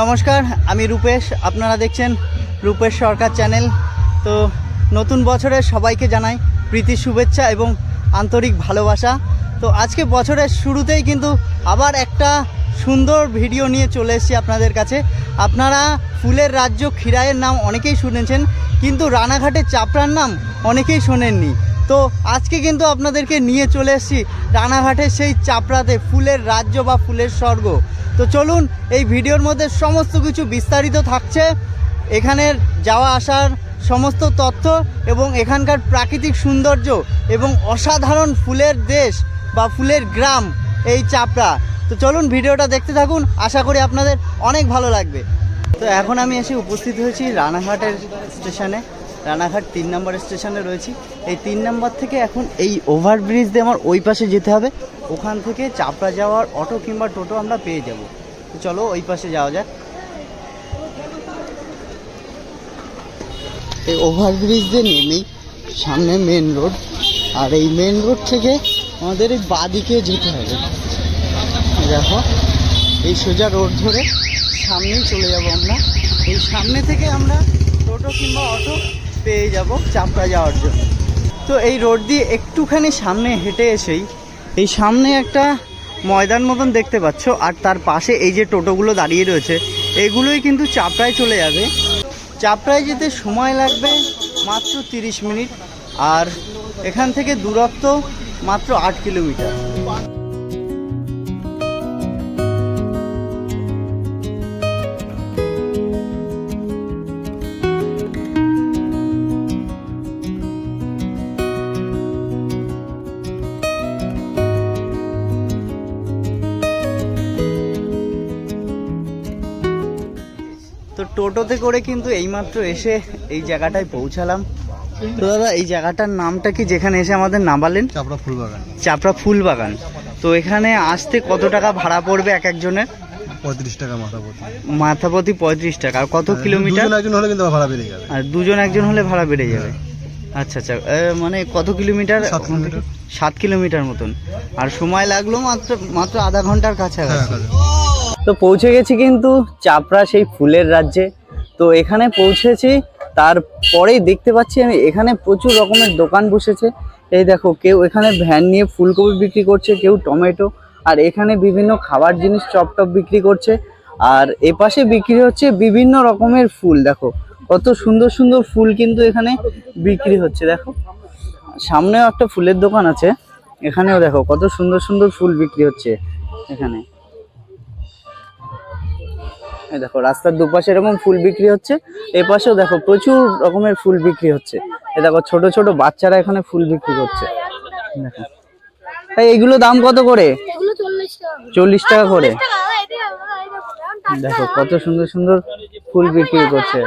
নমস্কার, আমি রূপেশ। আপনারা দেখছেন রূপেশ সরকার চ্যানেল। তো নতুন বছরের সবাইকে জানাই প্রীতি শুভেচ্ছা এবং আন্তরিক ভালোবাসা। তো আজকে বছরের শুরুতেই কিন্তু আবার একটা সুন্দর ভিডিও নিয়ে চলে এসেছি আপনাদের কাছে। আপনারা ফুলের রাজ্য খিরায়ের নাম অনেকেই শুনেছেন, কিন্তু রানাঘাটের চাপড়ার নাম অনেকেই শোনেননি। তো আজকে কিন্তু আপনাদেরকে নিয়ে চলে এসেছি রানাঘাটের সেই চাপড়াতে ফুলের রাজ্য বা ফুলের স্বর্গ। তো চলুন, এই ভিডিওর মধ্যে সমস্ত কিছু বিস্তারিত থাকছে। এখানের যাওয়া আসার সমস্ত তথ্য এবং এখানকার প্রাকৃতিক সৌন্দর্য এবং অসাধারণ ফুলের দেশ বা ফুলের গ্রাম, এই চাপড়া। তো চলুন, ভিডিওটা দেখতে থাকুন। আশা করি আপনাদের অনেক ভালো লাগবে। তো এখন আমি এসে উপস্থিত হয়েছি রানাঘাটের স্টেশনে। রানাঘাট তিন নম্বর স্টেশনে রয়েছি। এই তিন নম্বর থেকে এখন এই ওভারব্রিজ দিয়ে আমার ওই পাশে যেতে হবে। ওখান থেকে চাপড়া যাওয়ার অটো কিংবা টোটো আমরা পেয়ে যাব। চলো ওই পাশে যাওয়া যাক। এই ওভারব্রিজ দিয়ে নেমেই সামনে মেন রোড আর এই মেন রোড থেকে আমাদের এই বাদিকে যেতে হবে। দেখো, এই সোজা রোড ধরে সামনেই চলে যাব আমরা। এই সামনে থেকে আমরা টোটো কিংবা অটো পেয়ে যাব চাপড়া যাওয়ার জন্য। তো এই রোড দিয়ে একটুখানি সামনে হেঁটে এসেই এই সামনে একটা ময়দান মতন দেখতে পাচ্ছ, আর তার পাশে এই যে টোটোগুলো দাঁড়িয়ে রয়েছে, এগুলোই কিন্তু চাপড়ায় চলে যাবে। চাপড়ায় যেতে সময় লাগবে মাত্র তিরিশ মিনিট, আর এখান থেকে দূরত্ব মাত্র আট কিলোমিটার। তো টোটোতে করে কিন্তু এইমাত্র এসে এই জায়গাটায় পৌঁছালাম। তো দাদা এই জায়গাটার নামটা কি? যেখানে এসে আমাদের নামালেন? চাপড়া ফুল বাগান চাপড়া ফুল বাগান তো এখানে আসতে কত টাকা ভাড়া পড়বে এক একজনের? পঁয়ত্রিশ টাকা মাথা প্রতি মাথা প্রতি পঁয়ত্রিশ টাকা। আর কত কিলোমিটার? একজন হলে কিন্তু ভাড়া বেড়ে যাবে। আর দুজন একজন হলে ভাড়া বেড়ে যাবে। আচ্ছা আচ্ছা। মানে কত কিলোমিটার? সাত কিলোমিটার। মতন। আর সময় লাগল মাত্র মাত্র আধা ঘণ্টার হ্যাঁ কাছাকাছি কাজে। তো পৌঁছে গেছি কিন্তু চাপড়া সেই ফুলের রাজ্যে। তো এখানে পৌঁছেছি, তারপরেই দেখতে পাচ্ছি আমি এখানে প্রচুর রকমের দোকান বসেছে। এই দেখো, কেউ এখানে ভ্যান নিয়ে ফুলকপি বিক্রি করছে, কেউ টমেটো, আর এখানে বিভিন্ন খাবার জিনিস চপ টপ বিক্রি করছে। আর এপাশে বিক্রি হচ্ছে বিভিন্ন রকমের ফুল, দেখো। কত সুন্দর সুন্দর ফুল কিন্তু এখানে বিক্রি হচ্ছে, দেখো। সামনেও একটা ফুলের দোকান আছে, এখানেও দেখো কত সুন্দর সুন্দর ফুল বিক্রি হচ্ছে এখানে। দেখো রাস্তার দুপাশে এরকম ফুল বিক্রি হচ্ছে এই পাশেও দেখো প্রচুর রকমের ফুল বিক্রি হচ্ছে এই দেখো ছোট ছোট বাচ্চারা এখানে ফুল বিক্রি করছে দেখো এই এইগুলো দাম কত করে চল্লিশ টাকা করে দেখো কত সুন্দর সুন্দর ফুল বিক্রি করছে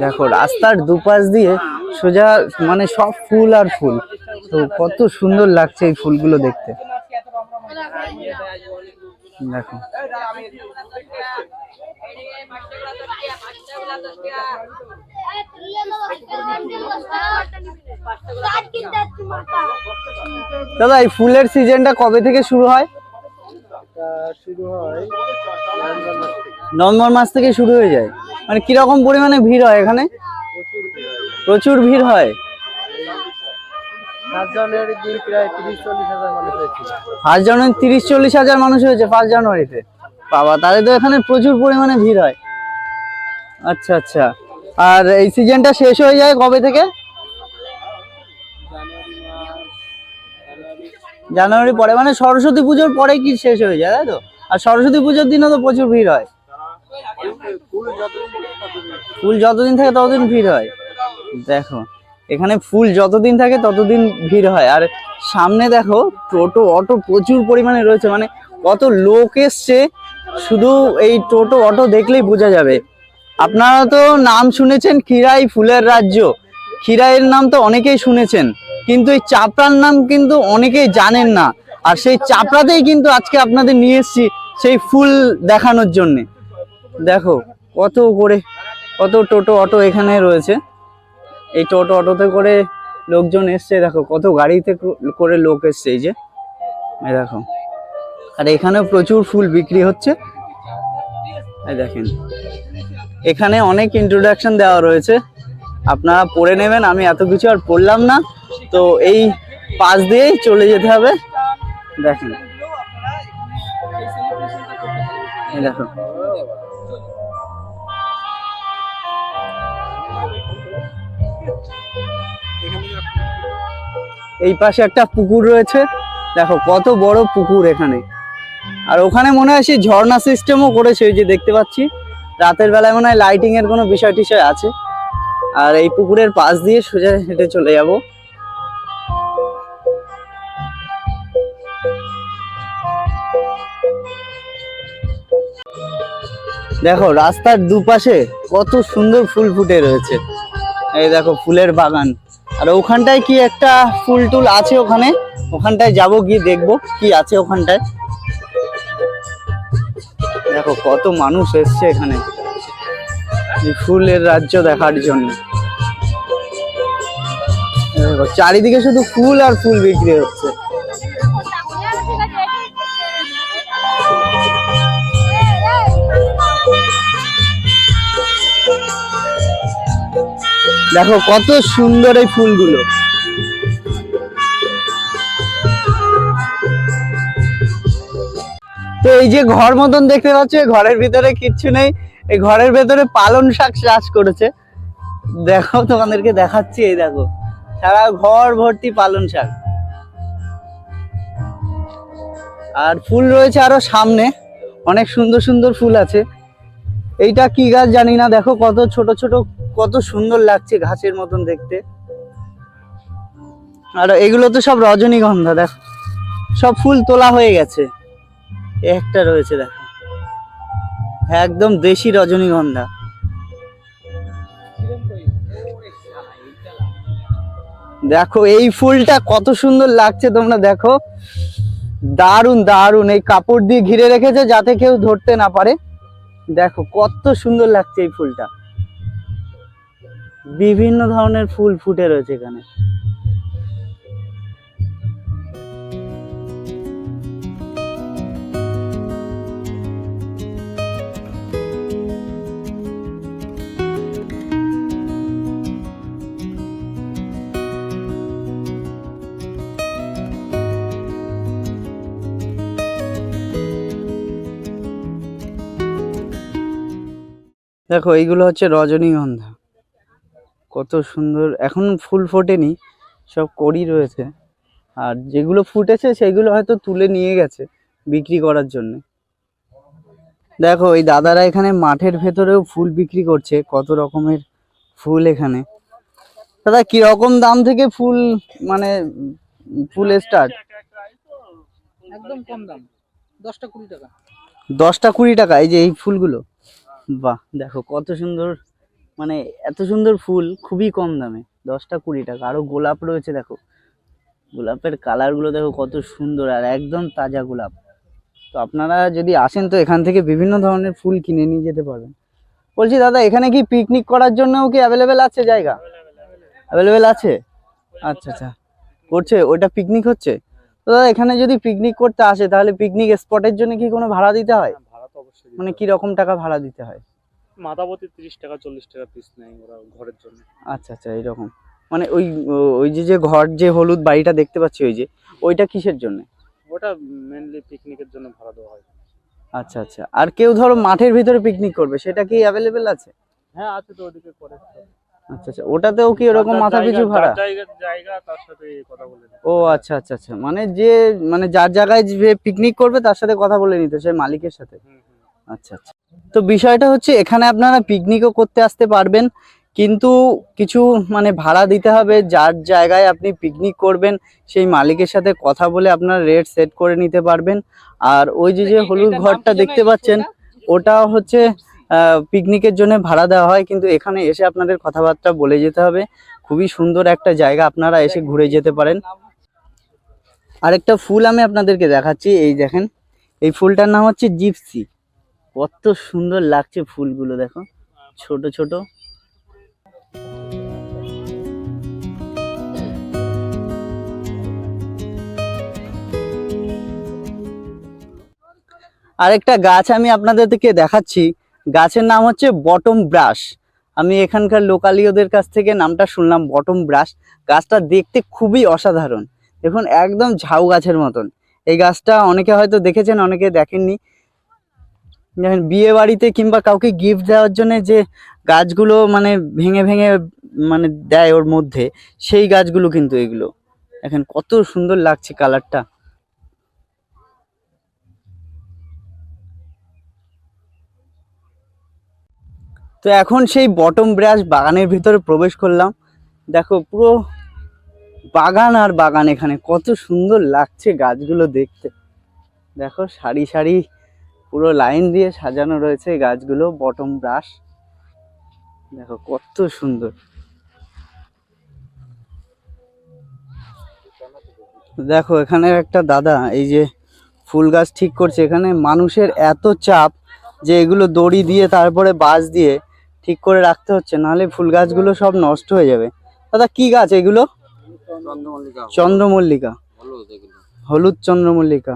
দেখো রাস্তার দুপাশ দিয়ে সোজা মানে সব ফুল আর ফুল তো কত সুন্দর লাগছে এই ফুলগুলো দেখতে দেখো। দাদা, এই ফুলের সিজনটা কবে থেকে শুরু হয়? শুরু হয় নভেম্বর মাস থেকে শুরু হয়ে যায়। মানে কীরকম পরিমাণে ভিড় হয় এখানে? প্রচুর ভিড় হয়। ফার্স্ট জানুয়ারি তিরিশ চল্লিশ হাজার মানুষ হয়েছে ফার্স্ট জানুয়ারিতে। বাবা তাহলে তো এখানে প্রচুর পরিমাণে ভিড় হয়। আচ্ছা আচ্ছা। আর এই সিজনটা শেষ হয়ে যায় কবে থেকে? জানুয়ারি পরে মানে সরস্বতী পুজোর পরে কি শেষ হয়ে যায় তাই তো? আর সরস্বতী পুজোর দিনও তো প্রচুর ভিড় হয়। ফুল যতদিন থাকে ততদিন ভিড় হয়। দেখো। এখানে ফুল যতদিন থাকে ততদিন ভিড় হয়। আর সামনে দেখো, টোটো, অটো প্রচুর পরিমাণে রয়েছে। মানে কত লোক এসছে, শুধু এই টোটো, অটো দেখলেই বোঝা যাবে। আপনারা তো নাম শুনেছেন খিরাই ফুলের রাজ্য। খিরাইয়ের নাম তো অনেকেই শুনেছেন, কিন্তু এই চাপড়ার নাম কিন্তু অনেকেই জানেন না। আর সেই চাপড়াতেই কিন্তু আজকে আপনাদের নিয়ে এসেছি সেই ফুল দেখানোর জন্যে। দেখো, কত করে কত টোটো, অটো এখানে রয়েছে। এই টোটো অটোতে করে লোকজন এসছে, দেখো কত গাড়িতে করে লোক এসছে, এই যে। দেখো। আর এখানেও প্রচুর ফুল বিক্রি হচ্ছে। দেখেন। এখানে অনেক ইন্ট্রোডাকশন দেওয়া রয়েছে। আপনারা পড়ে নেবেন, আমি এত কিছু আর পড়লাম না। তো এই পাশ দিয়েই চলে যেতে হবে। দেখেন। দেখো। এই পাশে একটা পুকুর রয়েছে। দেখো, কত বড় পুকুর এখানে। আর ওখানে মনে হয় সেই ঝর্ণা সিস্টেমও করেছে, ওই যে দেখতে পাচ্ছি। রাতের বেলায় মনে হয় লাইটিং এর কোনো বিষয় টিষয় আছে। আর এই পুকুরের পাশ দিয়ে সোজা হেঁটে চলে যাব। দেখো, রাস্তার দুপাশে কত সুন্দর ফুল ফুটে রয়েছে। এই দেখো, ফুলের বাগান। আর ওখানটায় কি একটা ফুল টুল আছে ওখানে? ওখানটায় যাব গিয়ে দেখব কি আছে ওখানটায়। দেখো, কত মানুষ এসছে এখানে। ফুলের রাজ্য দেখার জন্য। চারিদিকে শুধু ফুল আর ফুল বিক্রি হচ্ছে। দেখো কত সুন্দর এই ফুলগুলো। তো এই যে ঘর মতন দেখতে পাচ্ছ ঘরের ভিতরে কিচ্ছু নেই। এই ঘরের ভেতরে পালন শাক চাষ করেছে। দেখো তোমাদেরকে দেখাচ্ছি, এই দেখো। সারা ঘর ভর্তি পালন শাক। আর ফুল রয়েছে আরও সামনে। অনেক সুন্দর সুন্দর ফুল আছে। এইটা কি গাছ জানি না, দেখো কত ছোট ছোট, কত সুন্দর লাগছে ঘাসের মতন দেখতে। আর এগুলো তো সব রজনীগন্ধা, দেখো। সব ফুল তোলা হয়ে গেছে। একটা রয়েছে, দেখো। একদম দেশি রজনীগন্ধা। দেখো, এই ফুলটা কত সুন্দর লাগছে তোমরা দেখো। দারুণ দারুণ এই কাপড় দিয়ে ঘিরে রেখেছে যাতে কেউ ধরতে না পারে। দেখো কত সুন্দর লাগছে এই ফুলটা। বিভিন্ন ধরনের ফুল ফুটে রয়েছে এখানে। দেখো এইগুলো হচ্ছে রজনীগন্ধা। কত সুন্দর এখন ফুল ফোটেনি সব কড়ি রয়েছে। আর যেগুলো ফুটেছে সেগুলো হয়তো তুলে নিয়ে গেছে বিক্রি করার জন্য। দেখো এই দাদারা এখানে মাঠের ভেতরেও ফুল বিক্রি করছে কত রকমের ফুল এখানে। দাদা কি রকম দাম থেকে ফুল মানে ফুল স্টার্ট একদম কম দাম দশটা কুড়ি টাকা। দশটা কুড়ি টাকা এই যে এই ফুলগুলো? বাহ, দেখো কত সুন্দর মানে এত সুন্দর ফুল, খুবই কম দামে, দশটা কুড়ি টাকা। আরও গোলাপ রয়েছে, দেখো। গোলাপের কালারগুলো দেখো কত সুন্দর, আর একদম তাজা গোলাপ। তো আপনারা যদি আসেন, তো এখান থেকে বিভিন্ন ধরনের ফুল কিনে নিয়ে যেতে পারবেন। বলছি, দাদা, এখানে কি পিকনিক করার জন্যও কি অ্যাভেলেবেল আছে জায়গা? অ্যাভেলেবেল আছে? আচ্ছা আচ্ছা। করছে? ওটা পিকনিক হচ্ছে? তো দাদা, এখানে যদি পিকনিক করতে আসে, তাহলে পিকনিক স্পটের জন্য কি কোনো ভাড়া দিতে হয়? মানে কি রকম টাকা ভাড়া দিতে হয়? মাথাপতি তিরিশ টাকা চল্লিশ টাকা পিস নেয় ওরা ঘরের জন্য। আচ্ছা আচ্ছা এইরকম। মানে ওই ওই যে যে ঘর যে হলুদ বাড়িটা দেখতে পাচ্ছি ওই যে ওইটা কিসের জন্য? ওটা মেনলি পিকনিকের জন্য ভাড়া দেওয়া হয়। আচ্ছা আচ্ছা। আর কেউ ধরো মাঠের ভিতরে পিকনিক করবে সেটা কি অ্যাভেলেবেল আছে? হ্যাঁ আছে তো ওদিকে করে। আচ্ছা আচ্ছা ওটাতেও কি ওরকম যার মাথা পিছু ভাড়া? জায়গা জায়গা তার সাথে কথা বলে। ও আচ্ছা আচ্ছা আচ্ছা। মানে যে মানে যার জায়গায় যে পিকনিক করবে তার সাথে কথা বলে নিতে সেই মালিকের সাথে। আচ্ছা আচ্ছা। তো বিষয়টা হচ্ছে এখানে আপনারা পিকনিকও করতে আসতে পারবেন কিন্তু কিছু মানে ভাড়া দিতে হবে যার জায়গায় আপনি পিকনিক করবেন সেই মালিকের সাথে কথা বলে আপনার রেট সেট করে নিতে পারবেন। আর ওই যে যে হলুদ ঘরটা দেখতে পাচ্ছেন ওটা? হচ্ছে পিকনিকের জন্য ভাড়া দেওয়া হয় কিন্তু এখানে এসে আপনাদের কথাবার্তা বলে যেতে হবে। খুবই সুন্দর একটা জায়গা আপনারা এসে ঘুরে যেতে পারেন। আরেকটা ফুল আমি আপনাদেরকে দেখাচ্ছি এই দেখেন এই ফুলটার নাম হচ্ছে জিপসি। কত সুন্দর লাগছে ফুলগুলো, দেখো। ছোট ছোট। আরেকটা গাছ আমি আপনাদের থেকে দেখাচ্ছি। গাছের নাম হচ্ছে বটম ব্রাশ। আমি এখানকার লোকালীয়দের কাছ থেকে নামটা শুনলাম, বটম ব্রাশ। গাছটা দেখতে খুবই অসাধারণ। দেখুন, একদম ঝাউ গাছের মতন। এই গাছটা অনেকে হয়তো দেখেছেন, অনেকে দেখেননি। বিয়ে বাড়িতে কিংবা কাউকে গিফট দেওয়ার জন্য যে গাছগুলো মানে ভেঙে ভেঙে মানে দেয় ওর মধ্যে, সেই গাছগুলো কিন্তু এগুলো। এখন কত সুন্দর লাগছে কালারটা তো এখন সেই বটম ব্রাশ বাগানের ভিতরে প্রবেশ করলাম। দেখো, পুরো বাগান আর বাগান এখানে। কত সুন্দর লাগছে গাছগুলো দেখতে। দেখো, সারি সারি পুরো লাইন দিয়ে সাজানো রয়েছে গাছগুলো বটম ব্রাশ দেখো কত সুন্দর। দেখো এখানে একটা দাদা এই যে ফুল গাছ ঠিক করছে। এখানে মানুষের এত চাপ যে এগুলো দড়ি দিয়ে তারপরে বাঁশ দিয়ে ঠিক করে রাখতে হচ্ছে নাহলে ফুল গাছগুলো সব নষ্ট হয়ে যাবে। দাদা কি গাছ এগুলো? চন্দ্রমল্লিকা। চন্দ্রমল্লিকা। হলুদ চন্দ্রমল্লিকা।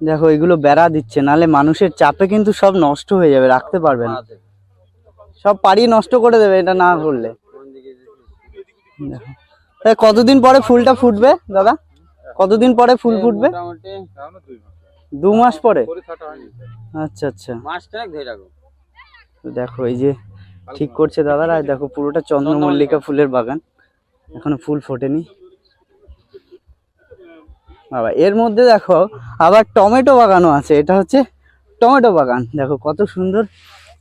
দেখো এগুলো বেড়া দিচ্ছে নাহলে মানুষের চাপে কিন্তু সব নষ্ট হয়ে যাবে রাখতে পারবে না। সব পাড়িয়ে নষ্ট করে দেবে এটা না করলে। কতদিন পরে ফুলটা ফুটবে দাদা? কতদিন পরে ফুল ফুটবে? দু মাস পরে? আচ্ছা আচ্ছা। দেখো এই যে ঠিক করছে দাদারা দেখো পুরোটা চন্দ্রমল্লিকা ফুলের বাগান। এখনও ফুল ফোটেনি। বাবা, এর মধ্যে দেখো আবার টমেটো বাগানও আছে, এটা হচ্ছে টমেটো বাগান। দেখো কত সুন্দর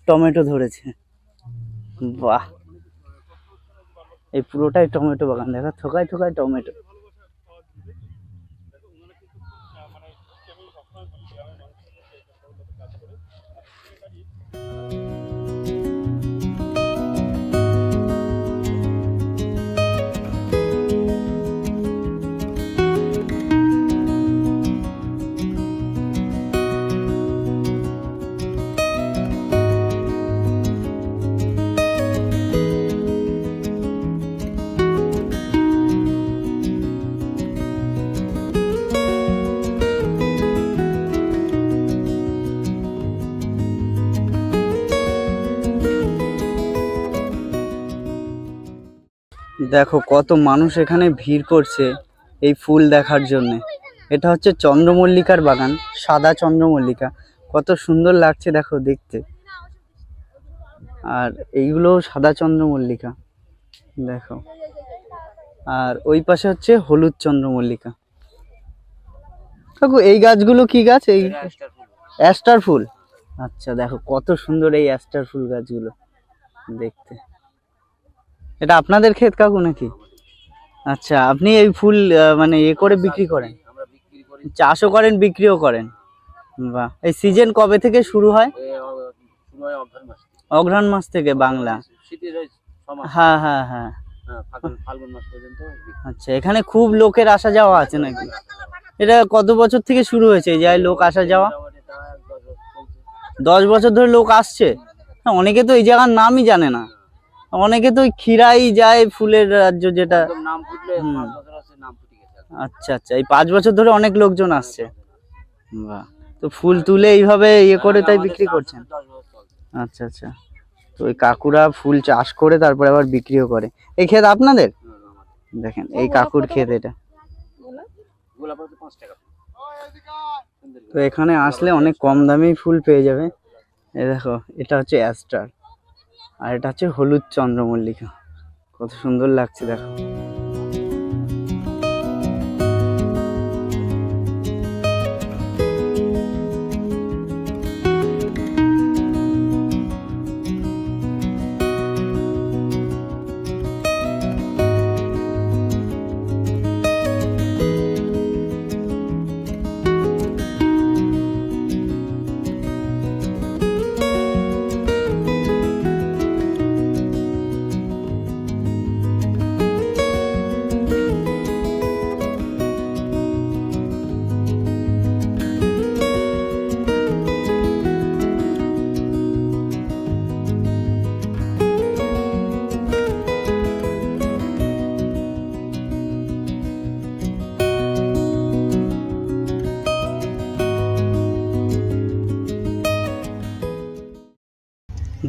টমেটো ধরেছে। বাহ, এই পুরোটাই টমেটো বাগান, দেখো থোকায় থোকায় টমেটো। দেখো কত মানুষ এখানে ভিড় করছে এই ফুল দেখার জন্য। এটা হচ্ছে চন্দ্রমল্লিকার বাগান, সাদা চন্দ্রমল্লিকা। কত সুন্দর লাগছে দেখো দেখতে। আর এইগুলো সাদা চন্দ্রমল্লিকা, দেখো। আর ওই পাশে হচ্ছে হলুদ চন্দ্রমল্লিকা। কাকু এই গাছগুলো কি গাছ? এই অ্যাস্টার ফুল। আচ্ছা দেখো কত সুন্দর এই অ্যাস্টার ফুল গাছগুলো দেখতে। এটা আপনাদের ক্ষেত কাকু নাকি? আচ্ছা আপনি এই ফুল মানে এ করে বিক্রি করেন? চাষও করেন বিক্রিও করেন? বাহ এই সিজন কবে থেকে শুরু হয়? অঘ্রাণ মাস থেকে বাংলা। হ্যাঁ হ্যাঁ হ্যাঁ। আচ্ছা এখানে খুব লোকের আসা যাওয়া আছে নাকি? এটা কত বছর থেকে শুরু হয়েছে? এই জায়গায় লোক আসা যাওয়া? দশ বছর ধরে লোক আসছে? হ্যাঁ, অনেকে তো এই জায়গার নামই জানে না। অনেকে তো ওই খিরাই যায় ফুলের রাজ্য যেটা। আচ্ছা আচ্ছা। এই পাঁচ বছর ধরে অনেক লোকজন আসছে। বাহ। তো ফুল তুলে এইভাবে ইয়ে করে তাই বিক্রি করছেন? আচ্ছা আচ্ছা। তো ওই কাকুরা ফুল চাষ করে তারপরে আবার বিক্রিও করে। এই ক্ষেত আপনাদের? দেখেন এই কাকুর ক্ষেত এটা। তো এখানে আসলে অনেক কম দামেই ফুল পেয়ে যাবে। এই দেখো এটা হচ্ছে অ্যাস্টার। আর এটা হচ্ছে হলুদ চন্দ্রমল্লিকা। কত সুন্দর লাগছে দেখো।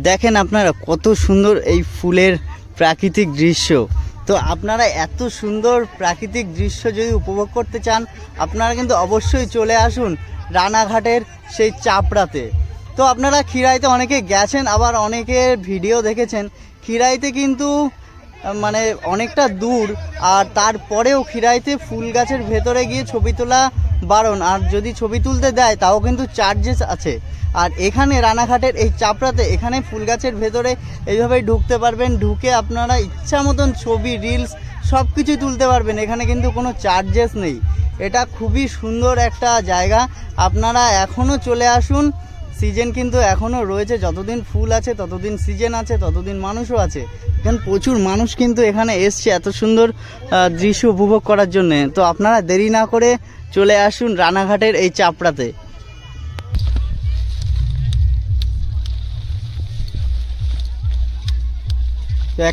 দেখেন আপনারা কত সুন্দর এই ফুলের প্রাকৃতিক দৃশ্য। তো আপনারা এত সুন্দর প্রাকৃতিক দৃশ্য যদি উপভোগ করতে চান, আপনারা কিন্তু অবশ্যই চলে আসুন রানাঘাটের সেই চাপড়াতে। তো আপনারা খিরাইতে অনেকে গেছেন, আবার অনেকের ভিডিও দেখেছেন। খিরাইতে কিন্তু মানে অনেকটা দূর, আর তারপরেও খিরাইতে ফুল গাছের ভেতরে গিয়ে ছবি তোলা বারণ, আর যদি ছবি তুলতে দেয়, তাও কিন্তু চার্জেস আছে। আর এখানে রানাঘাটের এই চাপড়াতে, এখানে ফুল গাছের ভেতরে এইভাবেই ঢুকতে পারবেন, ঢুকে আপনারা ইচ্ছা মতন ছবি রিলস সব কিছুই তুলতে পারবেন। এখানে কিন্তু কোনো চার্জেস নেই। এটা খুবই সুন্দর একটা জায়গা। আপনারা এখনও চলে আসুন। সিজন কিন্তু এখনও রয়েছে। যতদিন ফুল আছে, ততদিন সিজন আছে, ততদিন মানুষও আছে। এখানে প্রচুর মানুষ কিন্তু এখানে এসছে এত সুন্দর দৃশ্য উপভোগ করার জন্য। তো আপনারা দেরি না করে চলে আসুন রানাঘাটের এই চাপড়াতে।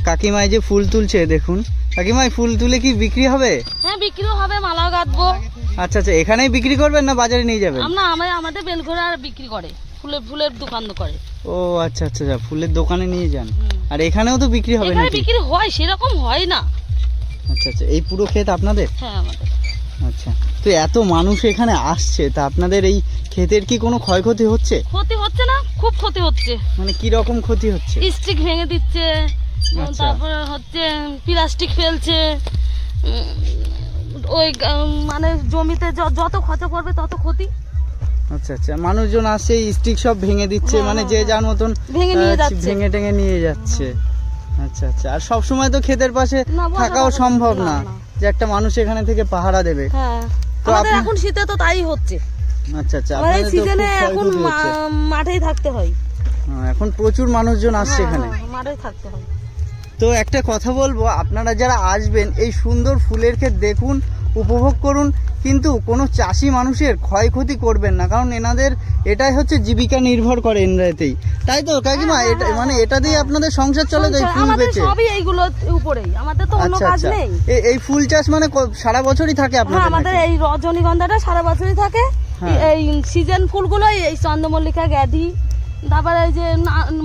কাকিমাই যে ফুল তুলছে দেখুন। কাকিমাই ফুল তুলে কি বিক্রি হবে? হ্যাঁ বিক্রিও হবে মালাও গাঁথবো আচ্ছা আচ্ছা এখানেই বিক্রি করবেন না বাজারে নিয়ে যাবেন? আমরা আমাদের বেলঘোরা বিক্রি করে ফুলের ফুলের দোকান করে। ও আচ্ছা আচ্ছা আচ্ছা ফুলের দোকানে নিয়ে যান। আর এখানেও তো বিক্রি হবে নাকি? বিক্রি হয় সেরকম হয় না। আচ্ছা আচ্ছা এই পুরো ক্ষেত আপনাদের? হ্যাঁ আমাদের। আচ্ছা তো এত মানুষ এখানে আসছে তা আপনাদের এই ক্ষেতের কি কোনো ক্ষয়ক্ষতি হচ্ছে ক্ষতি হচ্ছে না খুব ক্ষতি হচ্ছে মানে কি রকম ক্ষতি হচ্ছে স্টিক ভেঙে দিচ্ছে আচ্ছা। তারপরে হচ্ছে প্লাস্টিক ফেলছে উম, ওই মানে জমিতে য- যত খরচা করবে তত ক্ষতি আচ্ছা আচ্ছা মানুষজন আসছে স্টিক সব ভেঙে দিচ্ছে হ্যাঁ, মানে হ্যাঁ, যে হ্যাঁ। যার মতন ভেঙে নিয়ে আহ, যাচ্ছে। ভেঙে টেঙে নিয়ে যাচ্ছে আচ্ছা আচ্ছা আর সব সময় তো ক্ষেতের পাশে না, বলা থাকাও যাবে না। সম্ভব না, না না। যে একটা মানুষ এখানে থেকে পাহারা দেবে। হ্যাঁ। আমাদের এখন শীতে তো তাই হচ্ছে। আচ্ছা আচ্ছা আমাদের আপনাদের সিজনে এখন মাঠেই থাকতে হয়। এখন প্রচুর মানুষজন আসছে হ্যাঁ, এখানে। হ্যাঁ, মাঠেই থাকতে হয়। তো একটা কথা বলব আপনারা যারা আসবেন এই সুন্দর ফুলের ক্ষেত দেখুন উপভোগ করুন কিন্তু কোনো চাষি মানুষের ক্ষয়ক্ষতি করবেন না কারণ এনাদের এটাই হচ্ছে জীবিকা নির্ভর করে এনরাতেই তাই তো কাকিমা? এটা মানে এটা দিয়ে আপনাদের সংসার চলে এই ফুল বেচে। সবই এইগুলো উপরেই আমাদের তো অন্য আচ্ছা কাজ আচ্ছা। নেই। এই ফুল চাষ মানে সারা বছরই থাকে হ্যাঁ আপনাদের আমাদের এই রজনীগন্ধাটা সারা বছরই থাকে। হ্যাঁ। এই সিজন ফুলগুলো এই চন্দ্রমল্লিকা গ্যাধি তারপরে এই যে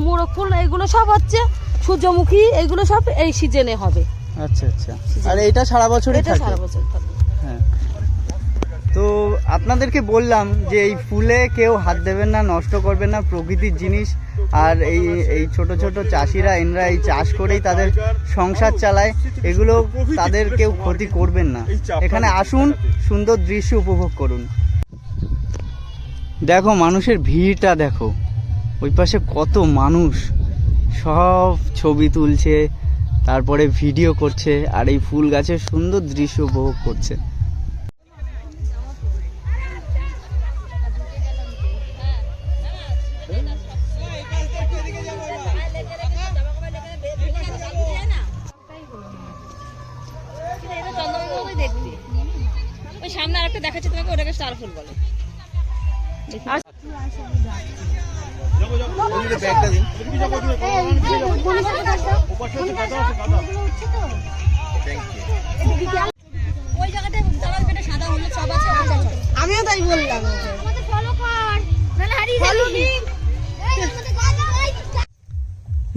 মোরগ ফুল এইগুলো সব হচ্ছে সূর্যমুখী এইগুলো সব এই সিজনে হবে। আচ্ছা আচ্ছা। আর এটা সারা বছরই থাকে সারা বছর থাকে। হ্যাঁ তো আপনাদেরকে বললাম যে এই ফুলে কেউ হাত দেবেন না, নষ্ট করবেন না, প্রকৃতির জিনিস। আর এই এই ছোট ছোট চাষিরা, এনরা এই চাষ করেই তাদের সংসার চালায়। এগুলো তাদের কেউ ক্ষতি করবেন না। এখানে আসুন, সুন্দর দৃশ্য উপভোগ করুন। দেখো, মানুষের ভিড়টা দেখো। ওই পাশে কত মানুষ। সব ছবি তুলছে, তারপরে ভিডিও করছে, আর এই ফুল গাছের সুন্দর দৃশ্য উপভোগ করছে। আমিও তাই বললাম।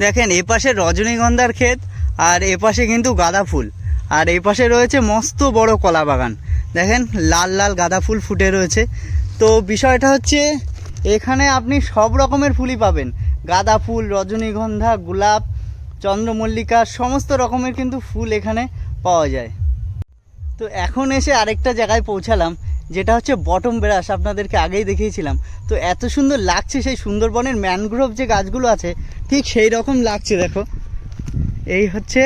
দেখেন, এ পাশে রজনীগন্ধার ক্ষেত, আর এ পাশে কিন্তু গাঁদা ফুল। আর এই পাশে রয়েছে মস্ত বড় কলা বাগান দেখেন, লাল লাল গাঁদা ফুল ফুটে রয়েছে। তো বিষয়টা হচ্ছে এখানে আপনি সব রকমের ফুলই পাবেন। গাঁদা ফুল, রজনীগন্ধা, গোলাপ, চন্দ্রমল্লিকা, সমস্ত রকমের কিন্তু ফুল এখানে পাওয়া যায়। তো এখন এসে আরেকটা জায়গায় পৌঁছালাম, যেটা হচ্ছে বটম বেড়াস আপনাদেরকে আগেই দেখিয়েছিলাম। তো এত সুন্দর লাগছে সেই সুন্দরবনের ম্যানগ্রোভ যে গাছগুলো আছে, ঠিক সেই রকম লাগছে, দেখো। এই হচ্ছে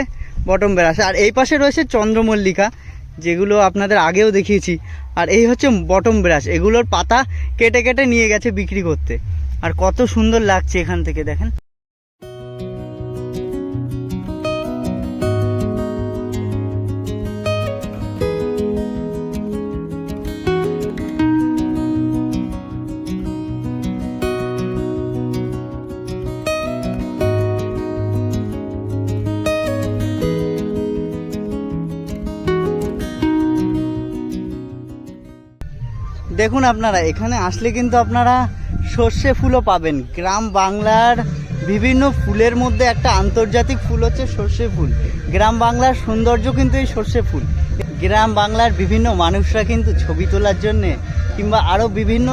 বটম বেড়াস আর এই পাশে রয়েছে চন্দ্রমল্লিকা। যেগুলো আপনাদের আগেও দেখিয়েছি। আর এই হচ্ছে বটম ব্রাশ এগুলোর পাতা কেটে কেটে নিয়ে গেছে বিক্রি করতে। আর কত সুন্দর লাগছে এখান থেকে দেখেন। দেখুন আপনারা, এখানে আসলে কিন্তু আপনারা সর্ষে ফুলও পাবেন। গ্রাম বাংলার বিভিন্ন ফুলের মধ্যে একটা আন্তর্জাতিক ফুল হচ্ছে সর্ষে ফুল। গ্রাম বাংলার সৌন্দর্য কিন্তু এই সর্ষে ফুল। গ্রাম বাংলার বিভিন্ন মানুষরা কিন্তু ছবি তোলার জন্যে কিংবা আরও বিভিন্ন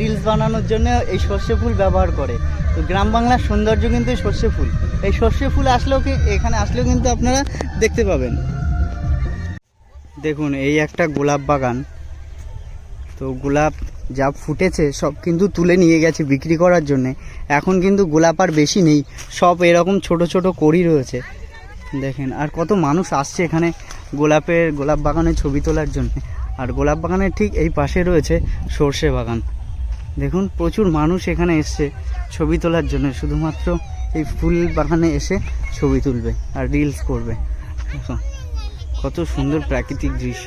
রিলস বানানোর জন্য এই সর্ষে ফুল ব্যবহার করে। তো গ্রাম বাংলার সৌন্দর্য কিন্তু এই সর্ষে ফুল। এই সর্ষে ফুল আসলেও এখানে আসলেও কিন্তু আপনারা দেখতে পাবেন। দেখুন, এই একটা গোলাপ বাগান। তো গোলাপ যা ফুটেছে সব কিন্তু তুলে নিয়ে গেছে বিক্রি করার জন্যে। এখন কিন্তু গোলাপ আর বেশি নেই, সব এরকম ছোট ছোট করি রয়েছে। দেখেন, আর কত মানুষ আসছে এখানে গোলাপের, গোলাপ বাগানে ছবি তোলার জন্য। আর গোলাপ বাগানের ঠিক এই পাশে রয়েছে সর্ষে বাগান। দেখুন, প্রচুর মানুষ এখানে এসছে ছবি তোলার জন্য, শুধুমাত্র এই ফুল বাগানে এসে ছবি তুলবে আর রিলস করবে। কত সুন্দর প্রাকৃতিক দৃশ্য।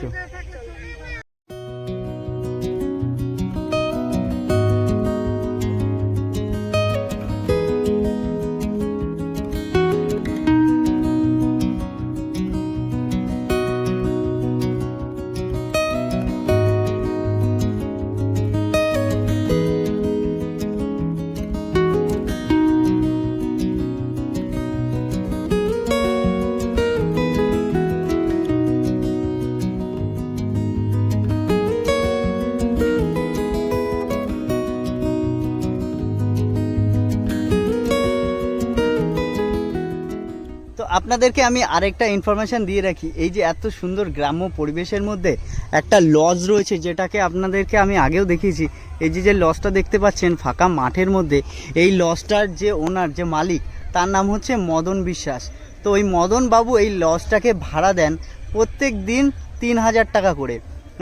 আপনাদেরকে আমি আরেকটা ইনফরমেশন দিয়ে রাখি। এই যে এত সুন্দর গ্রাম্য পরিবেশের মধ্যে একটা লজ রয়েছে যেটাকে আপনাদেরকে আমি আগেও দেখিয়েছি। এই যে যে লজটা দেখতে পাচ্ছেন ফাঁকা মাঠের মধ্যে, এই লজটার যে ওনার যে মালিক, তার নাম হচ্ছে মদন বিশ্বাস। তো ওই মদন বাবু এই লজটাকে ভাড়া দেন প্রত্যেক দিন তিন হাজার টাকা করে।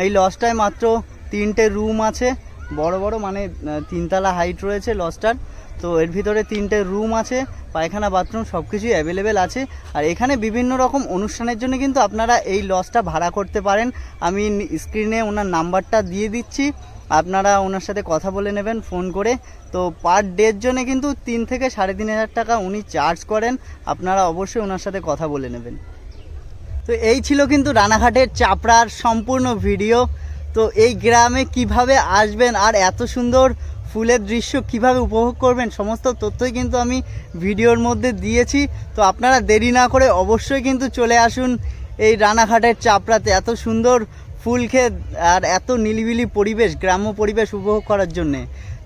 এই লজটায় মাত্র তিনটে রুম আছে, বড় বড় মানে তিনতলা হাইট রয়েছে লজটার। তো এর ভিতরে তিনটে রুম আছে, পায়খানা বাথরুম সব কিছুই অ্যাভেলেবেল আছে। আর এখানে বিভিন্ন রকম অনুষ্ঠানের জন্য কিন্তু আপনারা এই লজটা ভাড়া করতে পারেন। আমি স্ক্রিনে ওনার নাম্বারটা দিয়ে দিচ্ছি। আপনারা ওনার সাথে কথা বলে নেবেন ফোন করে। তো পার ডের জন্য কিন্তু তিন থেকে সাড়ে তিন হাজার টাকা উনি চার্জ করেন। আপনারা অবশ্যই ওনার সাথে কথা বলে নেবেন। তো এই ছিল কিন্তু রানাঘাটের চাপড়ার সম্পূর্ণ ভিডিও তো এই গ্রামে কীভাবে আসবেন আর এত সুন্দর ফুলের দৃশ্য কীভাবে উপভোগ করবেন, সমস্ত তথ্যই কিন্তু আমি ভিডিওর মধ্যে দিয়েছি। তো আপনারা দেরি না করে অবশ্যই কিন্তু চলে আসুন এই রানাঘাটের চাপড়াতে। এত সুন্দর ফুল ক্ষেত আর এত নিলিবিলি পরিবেশ, গ্রাম্য পরিবেশ উপভোগ করার জন্যে।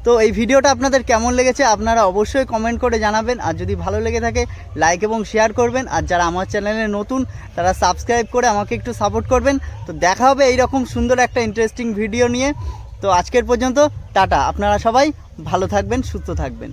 তো এই ভিডিওটা আপনাদের কেমন লেগেছে আপনারা অবশ্যই কমেন্ট করে জানাবেন। আর যদি ভালো লেগে থাকে, লাইক এবং শেয়ার করবেন। আর যারা আমার চ্যানেলে নতুন, তারা সাবস্ক্রাইব করে আমাকে একটু সাপোর্ট করবেন। তো দেখা হবে এইরকম সুন্দর একটা ইন্টারেস্টিং ভিডিও নিয়ে। তো আজকের পর্যন্ত টাটা। আপনারা সবাই ভালো থাকবেন সুস্থ থাকবেন।